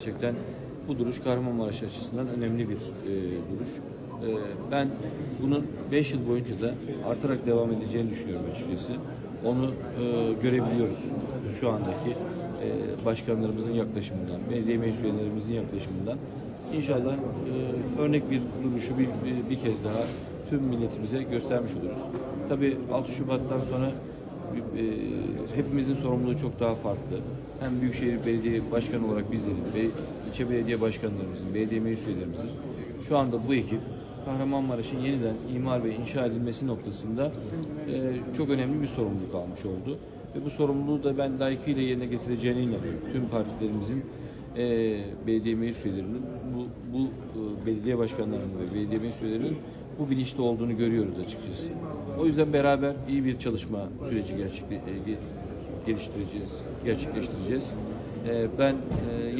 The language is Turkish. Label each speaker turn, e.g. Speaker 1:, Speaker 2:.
Speaker 1: Gerçekten bu duruş Kahramanmaraş açısından önemli bir e, duruş. E, ben bunun 5 yıl boyunca da artarak devam edeceğini düşünüyorum açıkçası. Onu e, görebiliyoruz şu andaki e, başkanlarımızın yaklaşımından, belediye meclis üyelerimizin yaklaşımından. İnşallah e, örnek bir duruşu bir, bir, bir kez daha tüm milletimize göstermiş oluruz. Tabii 6 Şubat'tan sonra hepimizin sorumluluğu çok daha farklı. Hem Büyükşehir Belediye Başkanı olarak bizlerin ilçe belediye başkanlarımızın, belediye meclis üyelerimizin şu anda bu ekip Kahramanmaraş'ın yeniden imar ve inşa edilmesi noktasında e, çok önemli bir sorumluluk almış oldu. Ve bu sorumluluğu da ben layıkıyla yerine getireceğine inanıyorum. Tüm partilerimizin e, belediye meclis üyelerinin bu, bu e, belediye başkanlarının ve belediye meclis üyelerinin bu bilinçli olduğunu görüyoruz açıkçası. O yüzden beraber iyi bir çalışma süreci gerçekle, e, gerçekleştireceğiz. E, ben yeni